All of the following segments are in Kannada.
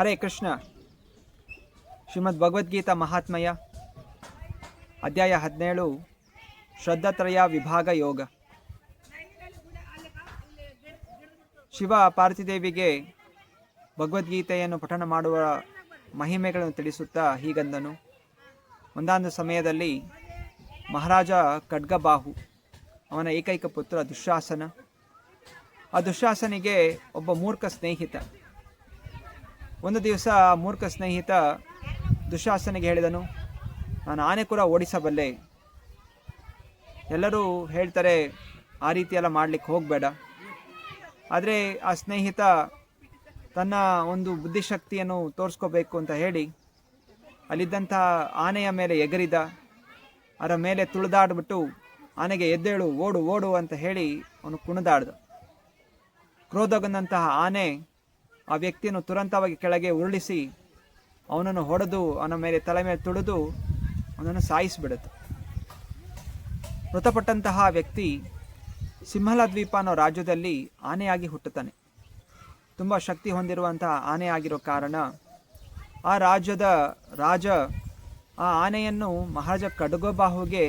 ಹರೇ ಕೃಷ್ಣ. ಶ್ರೀಮದ್ ಭಗವದ್ಗೀತಾ ಮಹಾತ್ಮಯ, ಅಧ್ಯಾಯ ಹದಿನೇಳು, ಶ್ರದ್ಧಾತ್ರಯ ವಿಭಾಗ ಯೋಗ. ಶಿವ ಪಾರ್ಥಿದೇವಿಗೆ ಭಗವದ್ಗೀತೆಯನ್ನು ಪಠಣ ಮಾಡುವ ಮಹಿಮೆಗಳನ್ನು ತಿಳಿಸುತ್ತಾ ಹೀಗಂದನು. ಒಂದಾಂದು ಸಮಯದಲ್ಲಿ ಮಹಾರಾಜ ಖಡ್ಗಬಾಹು, ಅವನ ಏಕೈಕ ಪುತ್ರ ದುಶಾಸನ ಆ ದುಶಾಸನಿಗೆ ಒಬ್ಬ ಮೂರ್ಖ ಸ್ನೇಹಿತ. ಒಂದು ದಿವಸ ಮೂರ್ಖ ಸ್ನೇಹಿತ ದುಶಾಸನಿಗೆ ಹೇಳಿದನು, ನಾನು ಆನೆ ಕೂಡ ಓಡಿಸಬಲ್ಲೆ. ಎಲ್ಲರೂ ಹೇಳ್ತಾರೆ, ಆ ರೀತಿ ಎಲ್ಲ ಮಾಡಲಿಕ್ಕೆ ಹೋಗಬೇಡ. ಆದರೆ ಆ ಸ್ನೇಹಿತ ತನ್ನ ಒಂದು ಬುದ್ಧಿಶಕ್ತಿಯನ್ನು ತೋರಿಸ್ಕೋಬೇಕು ಅಂತ ಹೇಳಿ, ಅಲ್ಲಿದ್ದಂಥ ಆನೆಯ ಮೇಲೆ ಎಗರಿದ, ಅದರ ಮೇಲೆ ತುಳಿದಾಡ್ಬಿಟ್ಟು ಆನೆಗೆ ಎದ್ದೇಳು, ಓಡು ಓಡು ಅಂತ ಹೇಳಿ ಅವನು ಕುಣಿದಾಡ್ದ. ಕ್ರೋಧಗೊಂಡಂತಹ ಆನೆ ಆ ವ್ಯಕ್ತಿಯನ್ನು ತುರಂತವಾಗಿ ಕೆಳಗೆ ಉರುಳಿಸಿ ಅವನನ್ನು ಹೊಡೆದು ಅವನ ಮೇಲೆ ತಲೆ ಮೇಲೆ ತುಳಿದು ಅವನನ್ನು ಸಾಯಿಸಿಬಿಡುತ್ತೆ ಮೃತಪಟ್ಟಂತಹ ವ್ಯಕ್ತಿ ಸಿಂಹಲ ದ್ವೀಪ ಅನ್ನೋ ರಾಜ್ಯದಲ್ಲಿ ಆನೆಯಾಗಿ ಹುಟ್ಟುತ್ತಾನೆ. ತುಂಬ ಶಕ್ತಿ ಹೊಂದಿರುವಂತಹ ಆನೆ ಆಗಿರೋ ಕಾರಣ ಆ ರಾಜ್ಯದ ರಾಜ ಆ ಆನೆಯನ್ನು ಮಹಾರಾಜ ಕಡಗಬಾಹುಗೆ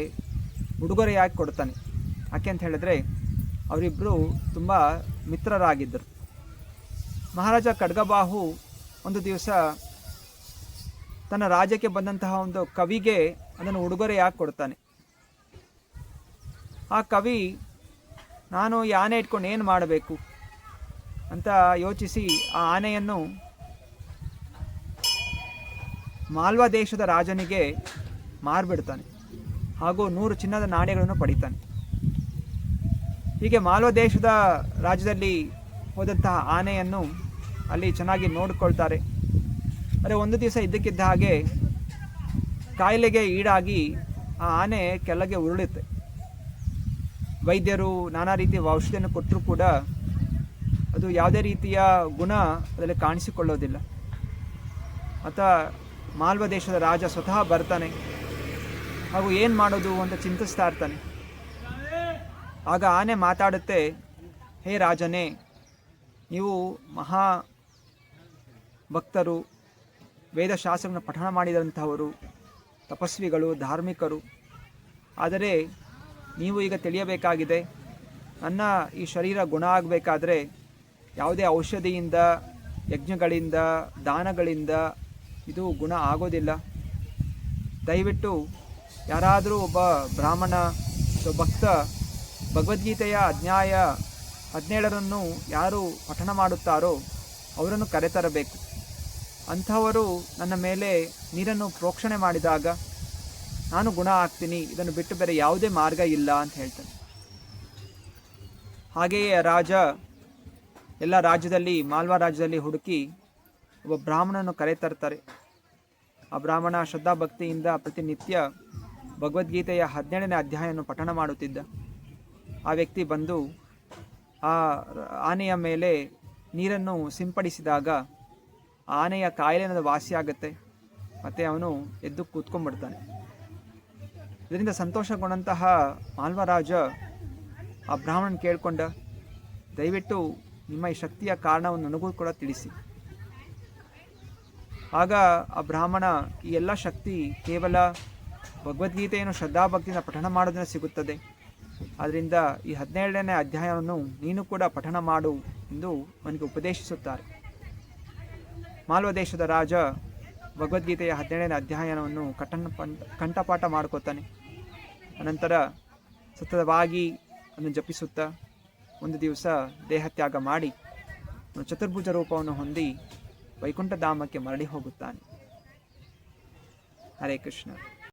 ಉಡುಗೊರೆಯಾಗಿ ಕೊಡ್ತಾನೆ ಯಾಕೆ ಅಂತ ಹೇಳಿದ್ರೆ ಅವರಿಬ್ಬರು ತುಂಬ ಮಿತ್ರರಾಗಿದ್ದರು. ಮಹಾರಾಜ ಖಡ್ಗಬಾಹು ಒಂದು ದಿವಸ ತನ್ನ ರಾಜ್ಯಕ್ಕೆ ಬಂದಂತಹ ಒಂದು ಕವಿಗೆ ಅದನ್ನು ಉಡುಗೊರೆಯಾಗಿ ಕೊಡ್ತಾನೆ? ಆ ಕವಿ, ನಾನು ಈ ಆನೆ ಇಟ್ಕೊಂಡು ಏನು ಮಾಡಬೇಕು? ಅಂತ ಯೋಚಿಸಿ ಆ ಆನೆಯನ್ನು ಮಾಲ್ವಾ ದೇಶದ ರಾಜನಿಗೆ ಮಾರಿಬಿಡ್ತಾನೆ ಹಾಗೂ ನೂರು ಚಿನ್ನದ ನಾಣ್ಯಗಳನ್ನು ಪಡಿತಾನೆ. ಹೀಗೆ ಮಾಲ್ವಾ ದೇಶದ ರಾಜ್ಯದಲ್ಲಿ ಹೋದಂತಹ ಆನೆಯನ್ನು ಅಲ್ಲಿ ಚೆನ್ನಾಗಿ ನೋಡಿಕೊಳ್ತಾರೆ. ಆದರೆ ಒಂದು ದಿವಸ ಇದ್ದಕ್ಕಿದ್ದ ಹಾಗೆ ಕಾಯಿಲೆಗೆ ಈಡಾಗಿ ಆ ಆನೆ ಕೆಳಗೆ ಉರುಳುತ್ತೆ. ವೈದ್ಯರು ನಾನಾ ರೀತಿಯ ಔಷಧಿಯನ್ನು ಕೊಟ್ಟರೂ ಕೂಡ ಅದು ಯಾವುದೇ ರೀತಿಯ ಗುಣ ಅದರಲ್ಲಿ ಕಾಣಿಸಿಕೊಳ್ಳೋದಿಲ್ಲ. ಆತ ಮಾಲ್ವ ದೇಶದ ರಾಜ ಸ್ವತಃ ಬರ್ತಾನೆ. ಹಾಗೂ ಏನು ಮಾಡೋದು ಅಂತ ಚಿಂತಿಸ್ತಾ ಇರ್ತಾನೆ. ಆಗ ಆನೆ ಮಾತಾಡುತ್ತೆ, ಹೇ ರಾಜನೇ ನೀವು ಮಹಾ ಭಕ್ತರು ವೇದಶಾಸ್ತ್ರವನ್ನು ಪಠಣ ಮಾಡಿದಂಥವರು ತಪಸ್ವಿಗಳು, ಧಾರ್ಮಿಕರು. ಆದರೆ ನೀವು ಈಗ ತಿಳಿಯಬೇಕಾಗಿದೆ, ನನ್ನ ಈ ಶರೀರ ಗುಣ ಆಗಬೇಕಾದ್ರೆ ಯಾವುದೇ ಔಷಧಿಯಿಂದ, ಯಜ್ಞಗಳಿಂದ, ದಾನಗಳಿಂದ ಇದು ಗುಣ ಆಗೋದಿಲ್ಲ. ದಯವಿಟ್ಟು ಯಾರಾದರೂ ಒಬ್ಬ ಬ್ರಾಹ್ಮಣ ಭಕ್ತ, ಭಗವದ್ಗೀತೆಯ ಅಧ್ಯಾಯ ಹದಿನೇಳರನ್ನು ಯಾರು ಪಠಣ ಮಾಡುತ್ತಾರೋ ಅವರನ್ನು ಕರೆತರಬೇಕು. ಅಂಥವರು ನನ್ನ ಮೇಲೆ ನೀರನ್ನು ಪ್ರೋಕ್ಷಣೆ ಮಾಡಿದಾಗ ನಾನು ಗುಣ ಆಗ್ತೀನಿ, ಇದನ್ನು ಬಿಟ್ಟು ಬೇರೆ ಯಾವುದೇ ಮಾರ್ಗ ಇಲ್ಲ ಅಂತ ಹೇಳ್ತಾನೆ. ಹಾಗೆಯೇ ರಾಜ ಎಲ್ಲ ರಾಜ್ಯದಲ್ಲಿ, ಮಾಲ್ವಾ ರಾಜ್ಯದಲ್ಲಿ ಹುಡುಕಿ ಒಬ್ಬ ಬ್ರಾಹ್ಮಣನನ್ನು ಕರೆತರ್ತಾರೆ ಆ ಬ್ರಾಹ್ಮಣ ಶ್ರದ್ಧಾಭಕ್ತಿಯಿಂದ ಪ್ರತಿನಿತ್ಯ ಭಗವದ್ಗೀತೆಯ ಹದಿನೇಳನೇ ಅಧ್ಯಾಯವನ್ನು ಪಠಣ ಮಾಡುತ್ತಿದ್ದ. ಆ ವ್ಯಕ್ತಿ ಬಂದು ಆ ಆನೆಯ ಮೇಲೆ ನೀರನ್ನು ಸಿಂಪಡಿಸಿದಾಗ ಆನೆಯ ಕಾಯಿಲೆ ಅನ್ನೋದು ವಾಸಿಯಾಗುತ್ತೆ ಮತ್ತು ಅವನು ಎದ್ದು ಕೂತ್ಕೊಂಡ್ಬಿಡ್ತಾನೆ. ಇದರಿಂದ ಸಂತೋಷಗೊಂಡಂತಹ ಮಾಲ್ವರಾಜ ಆ ಬ್ರಾಹ್ಮಣನ ಕೇಳಿಕೊಂಡ, ದಯವಿಟ್ಟು ನಿಮ್ಮ ಈ ಶಕ್ತಿಯ ಕಾರಣವನ್ನು ನನಗೂ ಕೂಡ ತಿಳಿಸಿ. ಆಗ ಆ ಬ್ರಾಹ್ಮಣ, ಈ ಎಲ್ಲ ಶಕ್ತಿ ಕೇವಲ ಭಗವದ್ಗೀತೆಯನ್ನು ಶ್ರದ್ಧಾಭಕ್ತಿಯಿಂದ ಪಠಣ ಮಾಡೋದನ್ನ ಸಿಗುತ್ತದೆ. ಆದ್ದರಿಂದ ಈ ಹದಿನೇಳನೇ ಅಧ್ಯಾಯವನ್ನು ನೀನು ಕೂಡ ಪಠಣ ಮಾಡು ಎಂದು ಅವನಿಗೆ ಉಪದೇಶಿಸುತ್ತಾರೆ. ಮಾಲ್ವ ದೇಶದ ರಾಜ ಭಗವದ್ಗೀತೆಯ ಹದಿನೇಳನೇ ಅಧ್ಯಾಯನವನ್ನು ಕಠಣ ಕಂಠಪಾಠ ಮಾಡ್ಕೋತಾನೆ. ಅನಂತರ ಸತತವಾಗಿ ಅದನ್ನು ಜಪಿಸುತ್ತಾ ಒಂದು ದಿವಸ ದೇಹತ್ಯಾಗ ಮಾಡಿ ಚತುರ್ಭುಜ ರೂಪವನ್ನು ಹೊಂದಿ ವೈಕುಂಠಧಾಮಕ್ಕೆ ಮರಳಿ ಹೋಗುತ್ತಾನೆ. ಹರೇ ಕೃಷ್ಣ.